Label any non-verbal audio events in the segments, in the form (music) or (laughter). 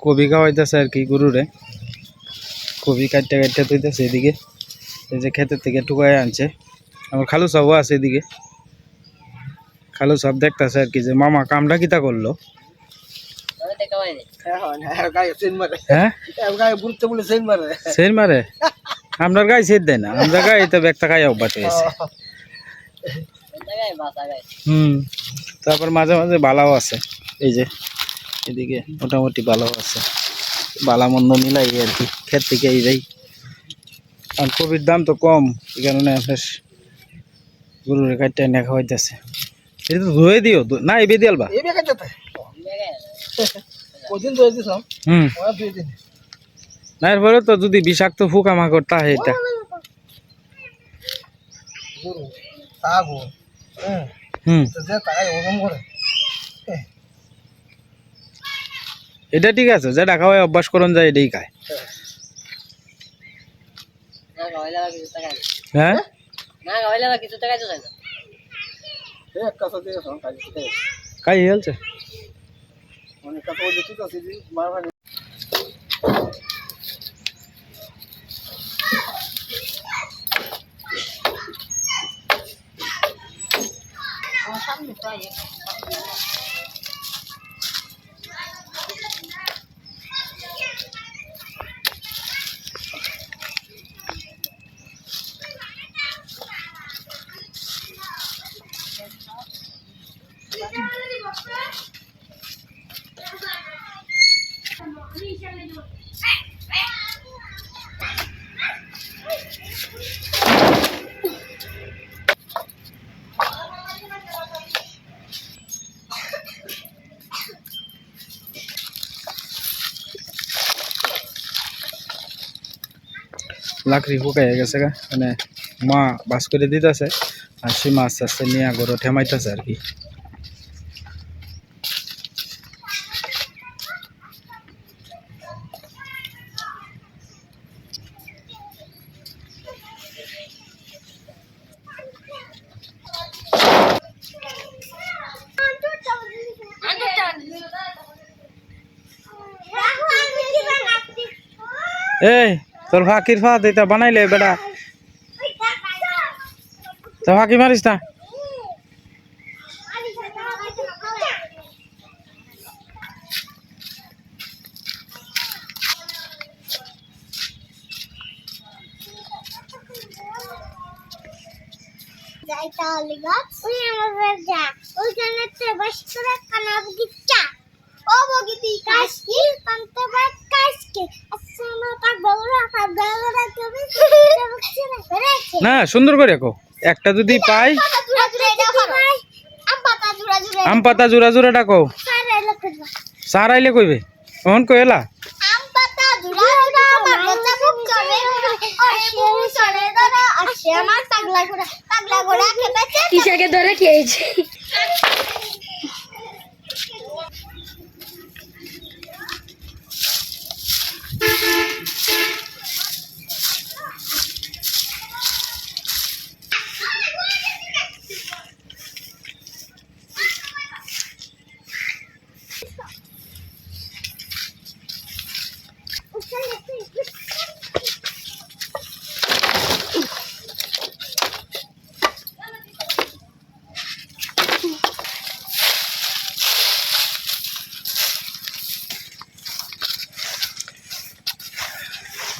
কবি খাওয়াইতেছে আর কি গরুরে। কবি কাটতে কাটতে তুইতেছে এদিকে। এই যে ক্ষেতের থেকে টুকাই আনছে। আমার খালু সাবও আছে এদিকে। খালু সাব দেখতেছে আর কি যে মামা কামটা কিতা করল? হ্যাঁ? মারে? আপনার গায়ে দেয় না। আমরা গায়ে তো একটা খাই অভ্যাস হয়েছে হুম। তারপর মাঝে মাঝে বালাও আছে। এই যে এদিকে মোটামুটি ভালো আছে। বালা মন্দ মিলাই আর কি ক্ষেত থেকে এই যাই। আর কবির দাম তো কম এই কারণে আপনার গরুর কাটতে এনে খাওয়াইতেছে। এটা তো ধুয়ে দিও না এবে দিয়ালবা হুম। না এরপরে তো যদি বিষাক্ত ফুকা মাকড় তা এটা। হ্যাঁ। হুম তো যে তাই ওরকম করে এটা ঠিক আছে যেটা খাওয়াই অভ্যাস করুন যায় এটাই খায়। হ্যাঁ? হেলছে লাকড়ি ফুকাইয়া গেছে গা। মানে মা বাস করে দিতেছে আর সে মাছ আস্তে নিয়ে গরু ঠেমাইতেছে আর কি। এই তোর ফাঁকির ফাঁদ এটা বানাইলে বেটা। তো ফাঁকি মারিস না? না সুন্দর করে রাখো। একটা যদি পাই আম পাতা জুড়া জুড়া আম জোড়া জোড়া ডাকো। সার আইলে কইবে? অন কইলা আম পাতা জুড়া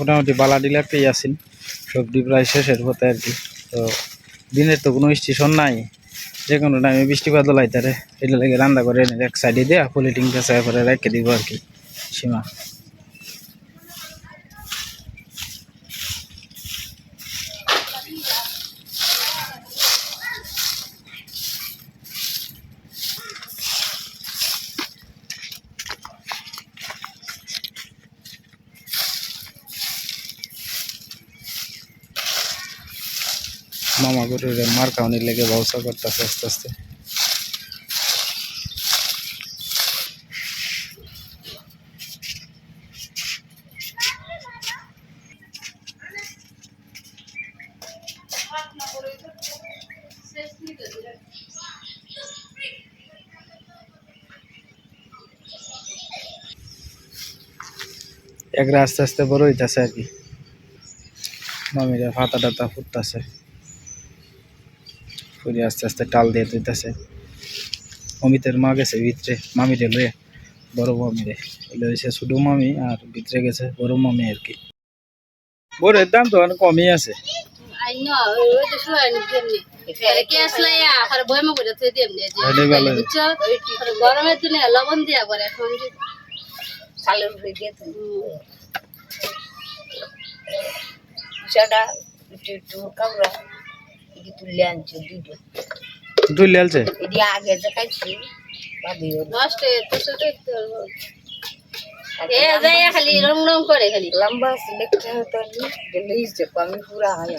মোটামুটি বালা ডিলার পেয়ে আসেন সবজি প্রায় শেষের পথে আর কি। তো দিনের তো কোনো স্টেশন নাই। যে কোনো টাইমে বৃষ্টিপাত লাইতারে এটা লাগে রান্না করে এক সাইডে দেয়া পলিটিং সাইড করে রেখে দিব আর কি। সীমা। পানির লেগে ব্যবসা করতেছে আস্তে আস্তে। একরা আস্তে আস্তে বড় হইতেছে আর কি। মামিরা ফাতা টাতা ফুটতেছে। ফুটে আস্তে আস্তে টাল দিয়ে দিতেছে। অমিতের মা গেছে ভিতরে মামিরে লয়ে বড় মামিরে। হয়েছে ছোট মামি আর ভিতরে গেছে বড় মামি আর কি। বড়ের দাম তো অনেক কমই আছে। করে গরমের দিনে লবণ দিয়া করে এখন চালের উপরে দিয়ে তুলি হুম, সেটা একটু একটু কামড়া। এটি তুলে আনছে দুটো। তুই লেলছে এটি আগে যে খাইছি ভাবি ওর। নষ্ট হয়ে তো সেটা একটু এ যায় খালি রং রং করে খালি। লম্বা সিলেক্ট হতো নি গেলে আমি পুরা হয়।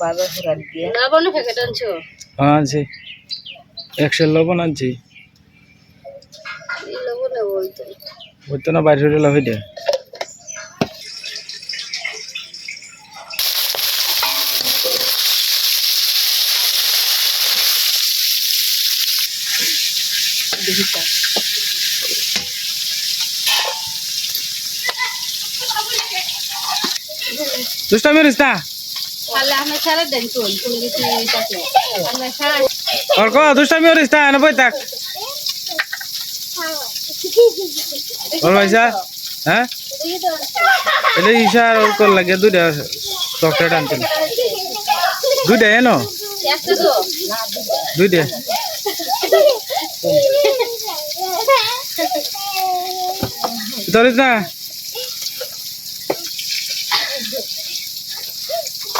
বাবা পুরা দিয়ে। লবণ প্যাকেট আনছো হ্যাঁ আনছি। একশো লবণ আনছি। লবণ ওই তো না বাইরে হইলে হইলে দুষ্টামি করিস না? ওর কো দুষ্টামি করিস না এনে বই থাক। ওর পয়সা হ্যাঁ? এটা ইশা আর ওর কর লাগে দুইটা চকলেট আনছিল দুইটা এনো? দুইটা। ধরিস না এতটা দিয়ে তোরা তোরা এনতে পারে তো হাত না বুঝে বাবু কথা তুই লে গা তোরে কইছি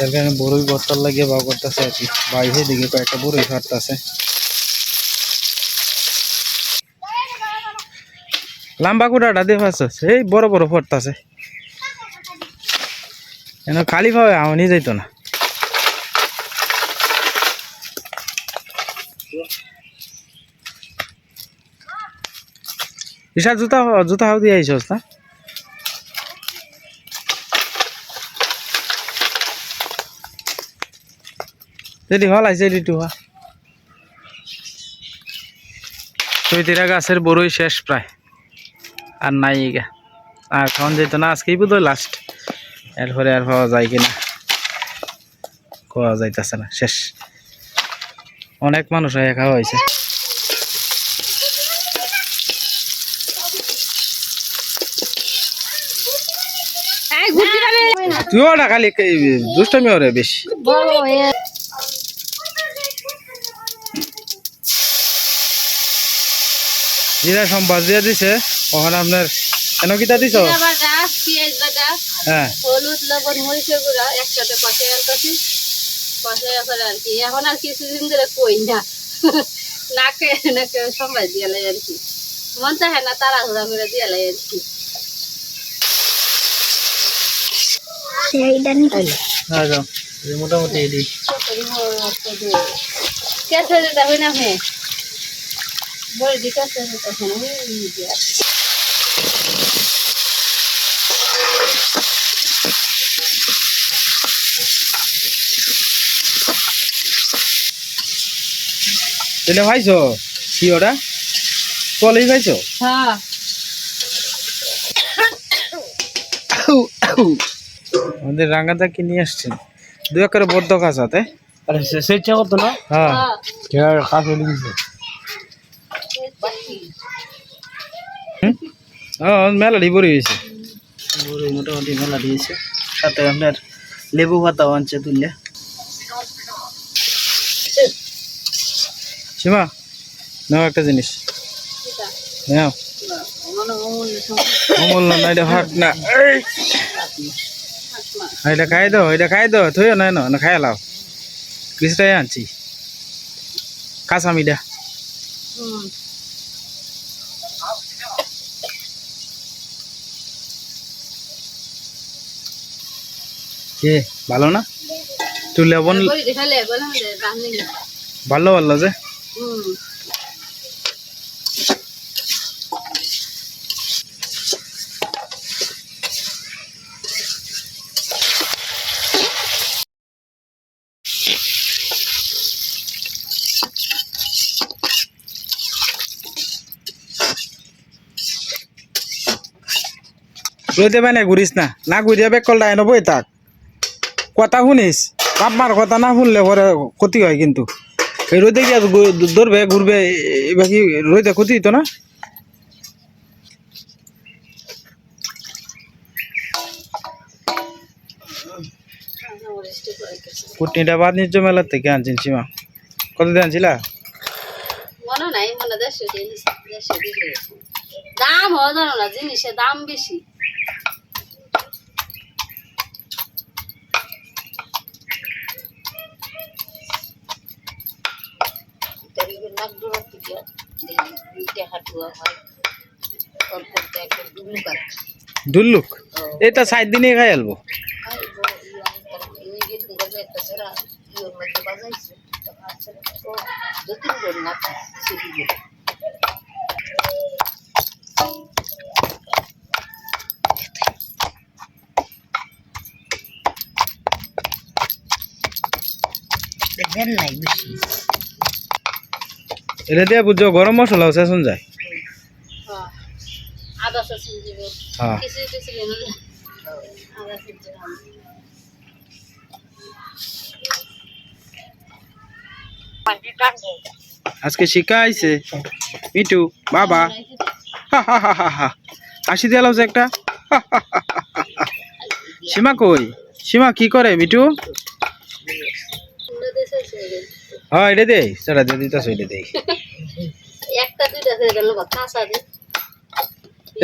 তার কারণে বড়ই বস্তার লাগিয়ে বা করতেছে আর কি। বাইরে দিকে কয়েকটা বড়ই ফাটতেছে। লম্বা কুটাটা দিয়ে ফাঁস এই বড় বড় ফটতাছে। কেন খালি ভাবে আমনি যাইতো না। ঈশা জুতা জুতা হাও দিয়ে আইসস না? যদি হল আছে এটি হওয়া চৈতিরা গাছের বড়ই শেষ প্রায়। আর নাই গা আর খাওয়ান যেত না আজকেই বোধ লাস্ট এরপরে আর পাওয়া যায় কিনা? খাওয়া যাইতেছে না শেষ। অনেক মানুষ হয়ে খাওয়া হয়েছে। তুইও না খালি দুষ্টমি ওরে বেশি। জিরা সম্বাস দিয়ে দিছে ওখানে আপনার কেন কিতা দিছ? হ্যাঁ। হলুদ লবণ মরিচের গুঁড়া একসাথে আনতেছি। আর কি এখন আর কিছুদিন ধরে কই না। (laughs) নাকে নাকে সময় দিয়ে লাই আর কি। মন চাহে না তাড়াহুড়া করে দিয়ে লাই আর কি। হ্যাঁ মোটামুটি কেসে যেটা হয় না হে? হয় দিয়া। তাহলে ভাইছো? কি ওটা? কলেই ভাইছো? হ্যাঁ। আমাদের রাঙ্গাদা কি নিয়ে আসছেন। দু একরে বদ্ধ কাজ হাতে আরে সেটা করতো না? হ্যাঁ। হ্যাঁ। কেয়ার খাস হয়ে গেছে। মেলাডি ভরে হয়েছে ভরে মোটামুটি মেলা দিয়েছে সাথে আপনার লেবু পাতাও আনছে তুললে। সীমা নাও একটা জিনিস। এটা নাও। অমূল্য না এটা হাট না। এটা খাই দাও এটা খাই দাও থইও না না খাই লাও। কৃষ্ণটাই আনছি। কাঁচা কে ভালো না? তুই লবণ ভালো ভালো যে? রইতে পাই না ঘুরিস না। না ঘুরিয়া বেক কলটা এনে বই থাক কথা শুনিস? বাপ কথা না শুনলে পরে ক্ষতি হয় কিন্তু। এই রইতে গিয়ে ধরবে ঘুরবে এবার কি রইতে ক্ষতি হতো না? কুটনিটা নিজ মেলার থেকে আনছেন সীমা কত দিয়ে আনছিলা? মনে নাই, মনে না, জিনিসের দাম বেশি। থেকে দুইটা হাঁটুয়া হয় অল্পটা একটা দুলু কাট দুল্লুক এটা সাত দিনে খাই আলবো। দেখেন নাই বেশি। এটা দিয়ে বুঝছ গরম মশলা শেষন যায় হ্যাঁ আজকে শিকা আইছে। মিটু বাবা। হাসি দিয়ে লাভ একটা। সীমা কই? সীমা কি করে মিটু হ্যাঁ এটা দে। সেটা দিয়ে দিতেছ এটা দেই একটা দুইটা হয়ে গেল বা কাঁচা দে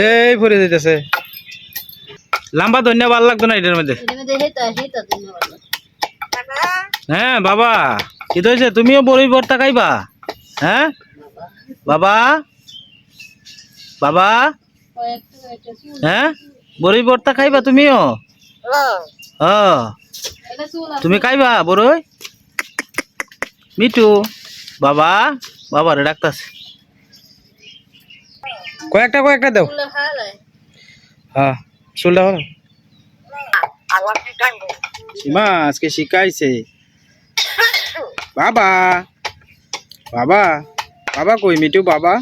এই ভরে দিতেছে লম্বা ধনিয়া ভালো লাগতো না এটার মধ্যে? হ্যাঁ বাবা। কি হয়েছে তুমিও বড়ই ভর্তা খাইবা হ্যাঁ? বাবা? বাবা? হ্যাঁ? বড়ই ভর্তা খাইবা তুমিও? তুমি খাইবা বড়ই? মিটু বাবা? বাবারে ডাকতাছে। কয়েকটা কয়েকটা দাও। হ্যাঁ? চুলটা হলো সীমা আজকে শিখাইছে। বাবা বাবা বাবা কই মিটু বাবা?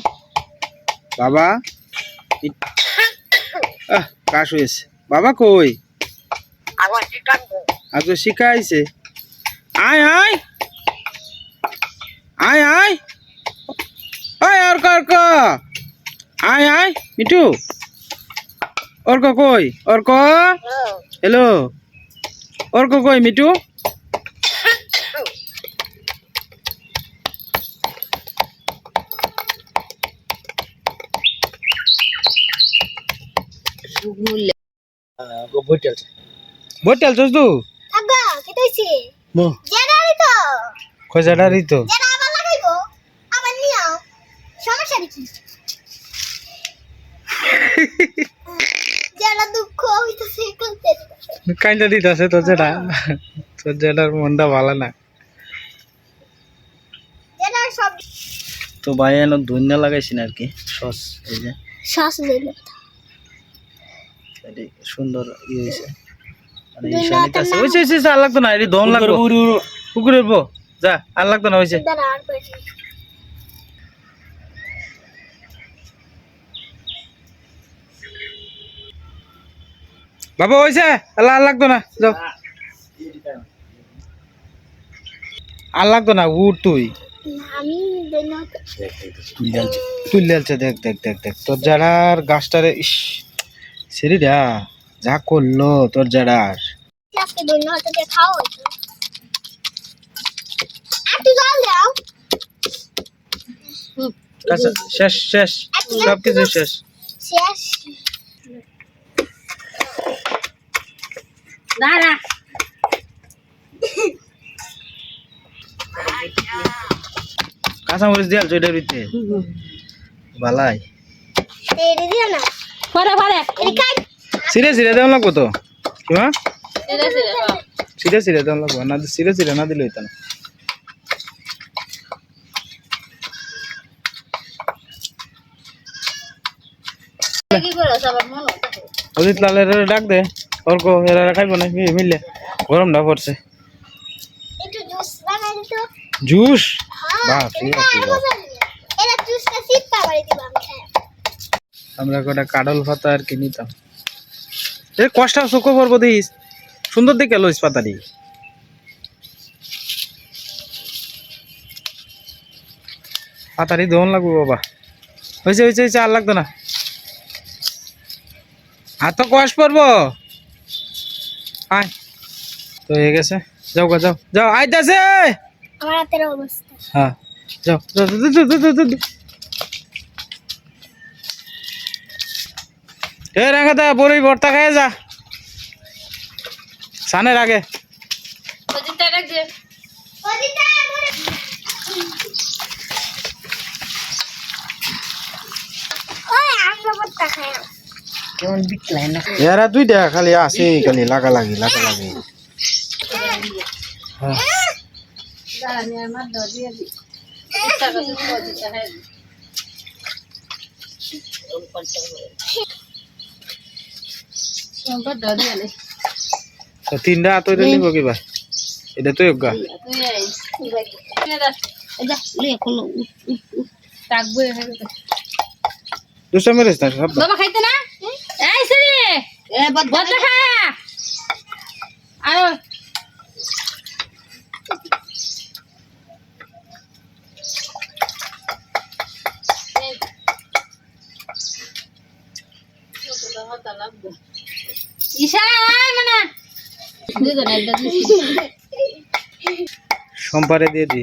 বাবা? আহ কাশ হয়েছে। বাবা কই? আজকে শিখাইছে। আয় আয়। আয় আয়। আয় অর্ক অর্ক আয় আয় মিটু অর্ক কই? অর্ক? হ্যালো অর্ক কই মিটু বইটালছে বইটালছস তু? আব্বা কেটে হইছে মো। জেনারি তো। খোঁজাডারি তো? জেনা আবার লাগাইবো? আবার নিও সমস্যা কি? জেনা দুঃখ হইতাছে দিতাছে তোর যেটা তোর যেটার মনটা ভালো না। তো ভাই এনে ধনিয়া লাগাইছি না আর কি সস এই যে। লইল সুন্দর ইয়ে হয়েছে মানে না এটি দম লাগবো। পুকুরে উঠবো যা আর লাগতো না হয়েছে বাবা হয়েছে আল্লাহ আর লাগতো না। যাও। আর লাগতো না উঠ তুই। তুই লেলছে। দেখ দেখ দেখ দেখ। তোর জাড়ার গাছটারে ইস সেরিরা যা করল তোর জাড়ার। কাঁচা শেষ শেষ। সব কিছু শেষ। শেষ। দাঁড়া। কাঁচা মরিচ দিয়াল চইটার ভিতরে বালাই। এটা দিও না পরে পরে। এটা খাই সিরে সিরে দেওয়া লাগবো তো? কিমা? সিরে সিরে সিরে সিরে দেওয়া লাগবো। না সিরে সিরে না দিলে হইতো না। মনে অজিত লালের ডাক দে। অর্ক এরা খাইবো না মি- মিললে গরমটা পড়ছে। জুস হ্যাঁ আমরা কটা কাডল পাতা আর কি নিতাম। এ কষ্ট চোখো পড়ব দিস সুন্দর দেখে লইস পাতারি পাতারি দোহন লাগবো বাবা। হয়েছে হয়েছে হয়েছে আর লাগতো না। আর তো কষ্ট পড়ব। আয়। তো হয়ে গেছে। যাও গা যাও। যাও আইতাছে! আমার হাতের অবস্থা। হ্যাঁ যাও। এ বড়ই ভর্তা খাইয়ে যা। সানের আগে। আমরা খাই এরা দুইটা খালি আছে খালি লাগা লাগি লাগা লাগি হ্যাঁ দাঁড়া নিয়ে আমার দর দিয়ে দি ইচ্ছা করছে তো অজিতটা হ্যাঁ সম্পদ দর দিয়ে নে তো তিনটা আতই নিব কিবা এটা তুই গা তুই এই নে দা যা লে কোনো টাকবো হয়ে গেছে দুষ্টা মেরেছ না সব বাবা খাইতে না এই সরি এ বাদ বদলা খা আয়। ঈশা আয় মানে। দুজন একটা দিছি সম্পারে দিয়ে দি।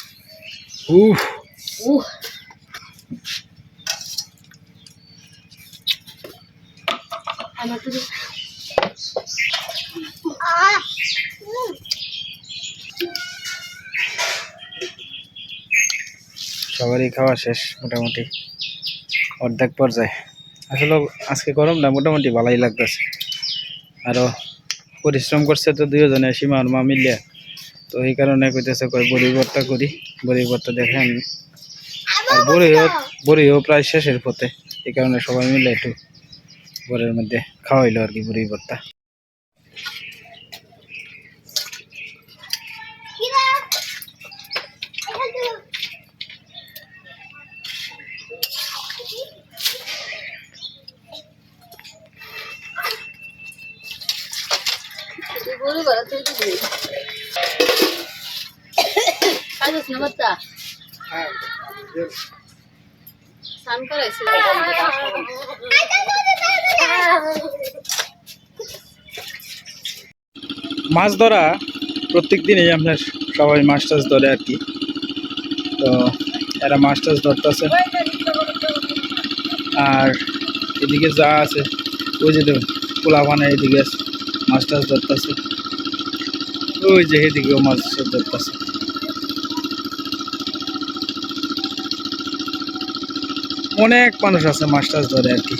উফ আমার তো সবারই খাওয়া শেষ মোটামুটি। অর্ধেক পর্যায়ে। আসলে আজকে গরম না মোটামুটি ভালোই লাগতেছে। আরও পরিশ্রম করছে তো দুজনে সীমা আর মা মিলিয়ে। তো এই কারণে কইতেছে কই বড়ি ভর্তা করি। বড়ি ভর্তা দেখেন, আর বড়িও বড়িও প্রায় শেষের পথে। এই কারণে সবাই মিলে একটু ঘরের মধ্যে খাওয়াইলো আর কি বড়ি ভর্তা। মাছ ধরা প্রত্যেক দিনই আপনার সবাই মাছ টাছ ধরে আর কি। তো এরা মাছ টাছ ধরতেছে। আর এদিকে যা আছে, ওই যে দেখুন পোলা বানা এদিকে আছে মাছ টাছ ধরতেছে। ওই যে এদিকেও মাছ ধরতেছে। অনেক মানুষ আছে মাছ টাছ ধরে আর কি।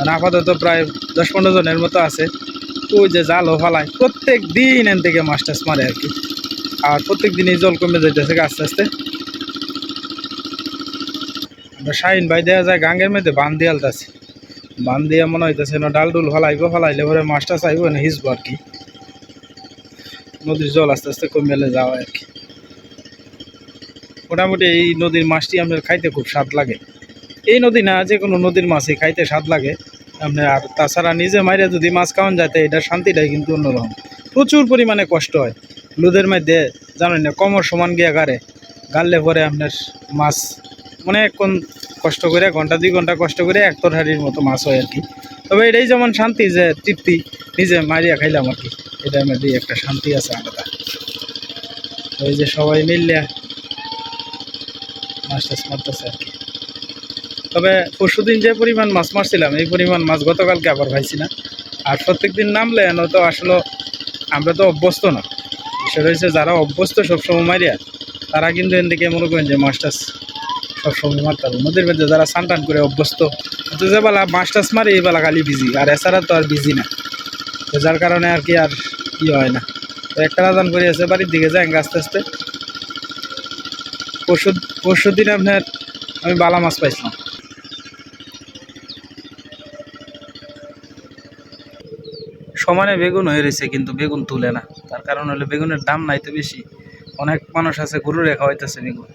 আর আপাতত প্রায় দশ পনেরো জনের মতো আছে। ওই যে জালও ফালায় প্রত্যেক দিন এন থেকে মাছ টাছ মারে আর কি। আর প্রত্যেক দিনই জল কমে যাইতেছে আস্তে আস্তে। আমরা শাহিন ভাই দেওয়া যায় গাঙ্গের মধ্যে বান দিয়ে আলতাছে। বান দিয়ে মনে হইতেছে না, ডাল ডুল ফালাইব ফালাইলে পরে মাছটা চাইব না, হিসবো আর কি। নদীর জল আস্তে আস্তে কমে যাওয়া আর কি। মোটামুটি এই নদীর মাছটি আপনার খাইতে খুব স্বাদ লাগে। এই নদী না, যে কোনো নদীর মাছই খাইতে স্বাদ লাগে। আপনার আর তাছাড়া নিজে মাইরে যদি মাছ খাওয়ান যাতে এটা শান্তিটাই কিন্তু অন্যরকম। প্রচুর পরিমাণে কষ্ট হয়। লুদের মধ্যে, জানেন না, কমর সমান গিয়া গাড়ে। গাড়লে পরে আপনার মাছ অনেকক্ষণ কষ্ট করে ঘণ্টা, দুই ঘণ্টা কষ্ট করে এক তরহারির মতো মাছ হয় আর কি। তবে এটাই যেমন শান্তি, যে তৃপ্তি, নিজে মারিয়া খাইলাম আর কি। এটার মধ্যে একটা শান্তি আছে আলাদা। ওই যে সবাই মিললে মাছ টাছ মারতেছে আর কি তবে পরশুদিন যে পরিমাণ মাছ মারছিলাম, এই পরিমাণ মাছ গতকালকে আবার পাইছি না। আর প্রত্যেক দিন নামলে এন তো আসলে আমরা তো অভ্যস্ত না। বিষয় হয়েছে যারা অভ্যস্ত সবসময় মারিয়া তারা কিন্তু এদিকে মনে করেন যে মাছ টাছ সবসময় মারতে হবে। নদীর মধ্যে যারা স্নান টান করে অভ্যস্ত তো যে বেলা মাছ টাছ মারে, এই বেলা খালি বিজি আর এছাড়া তো আর বিজি না। তো যার কারণে আর কি আর কি হয় না। তো একটা রাজান করে আছে বাড়ির দিকে যায় আস্তে আস্তে। পরশু পরশু দিন আপনার আমি বালা মাছ পাইছিলাম। সমানে বেগুন হয়ে রয়েছে, কিন্তু বেগুন তুলে না। তার কারণ হলো বেগুনের দাম নাই তো বেশি। অনেক মানুষ আছে, গরু রেখা হইতেছে বেগুন।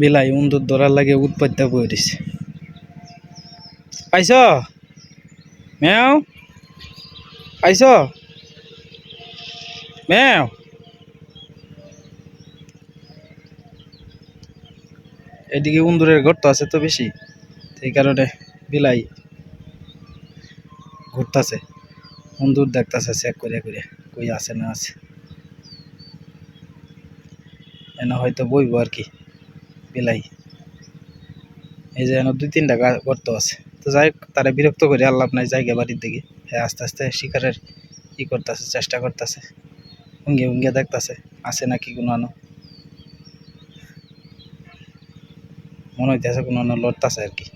বিলাই উন্দুর ধরার লাগে উৎপাদ্য বয়ে দিছে পাইছ? মেও পাইছ? মেও এদিকে উন্দুরের গর্ত আছে তো বেশি। সেই কারণে বিলাই ঘুরতাছে। উন্দুর দেখতাছে চেক করে করে কই আছে না আছে। এনে হয়তো বইব আর কি, বিলাই। এই যে এনে দুই তিনটা গর্ত আছে। তো যাই তারা বিরক্ত করে আল্লাহ নাই জায়গা বাড়ির দিকে। হ্যাঁ আস্তে আস্তে শিকারের ই করতেছে, চেষ্টা করতেছে। উঙ্গে উঙ্গে দেখতাছে, আছে নাকি কোনো আনো। মনে হইতেছে কোনো আনো লড়তাছে আর কি।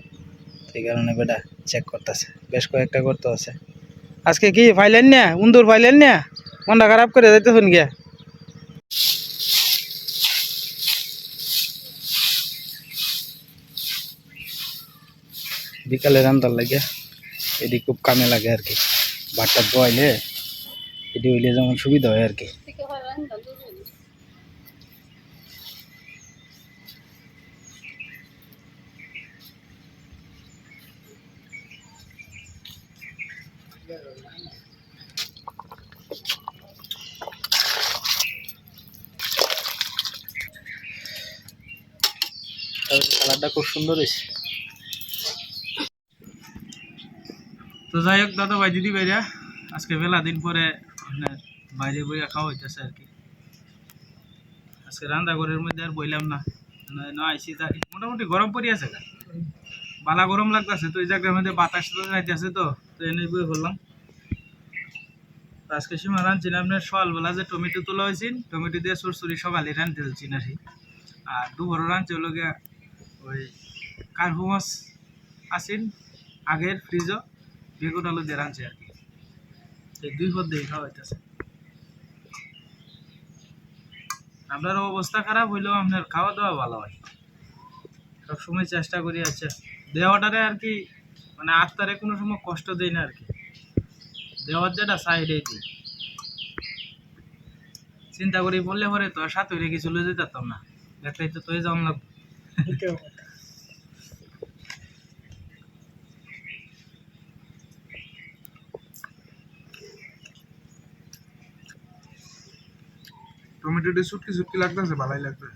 সেই কারণে বেটা চেক করতেছে। বেশ কয়েকটা গর্ত আছে। আজকে কি ফাইলেন না? উন্দুর ফাইলেন না? মনটা খারাপ করে যাইতে শুন গিয়া? বিকালে রান্তার লাগে এটি খুব কামে লাগে আর কি। ভাতটা বয়াইলে এটি হইলে যেমন সুবিধা হয় আর কি। সুন্দর হয়েছে। তো যাই হোক, দাদা ভাই, দিদি ভাইরা, আজকে বেলা দিন পরে আপনার বাইরে বইয়া খাওয়া হইতেছে আর কি। আজকে রান্না ঘরের মধ্যে আর বইলাম না। না- আইসি মোটামুটি গরম পড়ি আছে বালা গরম লাগতেছে তো, এই জায়গার মধ্যে বাতাস তো যাইতেছে তো তো এনে বই বললাম। আজকে সীমা রাঁধছি না, আপনার সকালবেলা যে টমেটো তোলা হয়েছিল টমেটো দিয়ে সরসরি সকালে রাঁধতে হচ্ছি না আর দুপুরও রাঁধছি ওই কার্পু মাছ আসিন আগের ফ্রিজও, বেগুন, আলু দিয়ে রাঁধছি আর কি। এই দুই পদ দিয়ে খাওয়া হইতেছে। আপনার অবস্থা খারাপ হইলেও আপনার খাওয়া দাওয়া ভালো হয়। সবসময় চেষ্টা করি আছে। দেওয়াটারে আর কি মানে আত্মারে কোনো সময় কষ্ট দেয় না আর কি। দেওয়ার যেটা সাইডে দিই চিন্তা করি বললে পরে তো সাথে রেখে চলে যেতে পারতাম না। দেখলেই তো তোই লাগবে। টমেটোটি সুটকি সুটকি লাগতেছে ভালোই লাগবে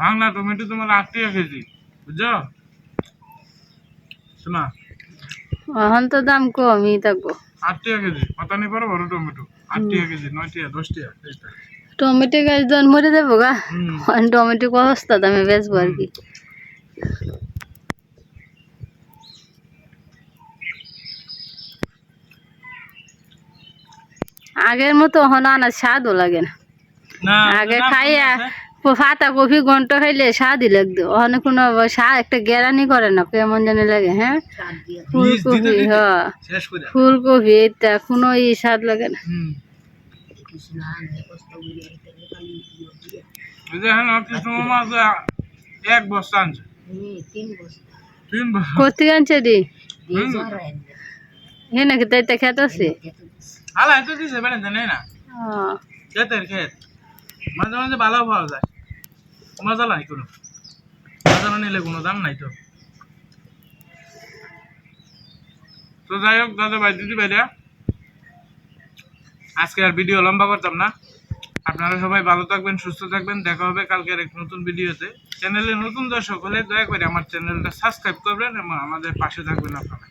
বাংলা টমেটো তোমার আট টাকা কেজি বুঝছ? শোনা। এখন তো দাম কমই থাকব। আট টাকা কেজি কথা নেই পারো বড় টমেটো আট টাকা কেজি নয় টাকা দশ টাকা টমেটো গাছ দন মরে দেবো গা? টমেটো সস্তা দামে বেচবো আর কি? আগের মতো আনার স্বাদও লাগে না। না আগে খাইয়া। ফাতা কফি ঘন্ট খাইলে স্বাদই লাগতো। ওখানে কোনো স্বাদ একটা গ্যারানি করে না কেমন জানি লাগে হ্যাঁ? ফুলকপি দিতে হ্যাঁ। ফুলকপি এটা কোনো ই স্বাদ লাগে না। হ্যাঁ এক বস্তা আনছে কোথেকে আনছে দি দিয়ে জ্বর আনলে। হে নাকি তাই তা খেতে আছে। দিছে বেড়ে নেই না? খেতের খেত মাঝে মাঝে ভালো পাওয়া যায়। মজা লাগে কোনো। নিলে কোনো দাম নাই তো। তো যাই হোক দাদা ভাই দিদি ভাইরা আজকে আর ভিডিও লম্বা করতাম না। আপনারা সবাই ভালো থাকবেন সুস্থ থাকবেন। দেখা হবে কালকের এক নতুন ভিডিওতে চ্যানেলে নতুন দর্শক হলে দয়া করে আমার চ্যানেলটা সাবস্ক্রাইব করবেন এবং আমাদের পাশে থাকবেন আপনারা।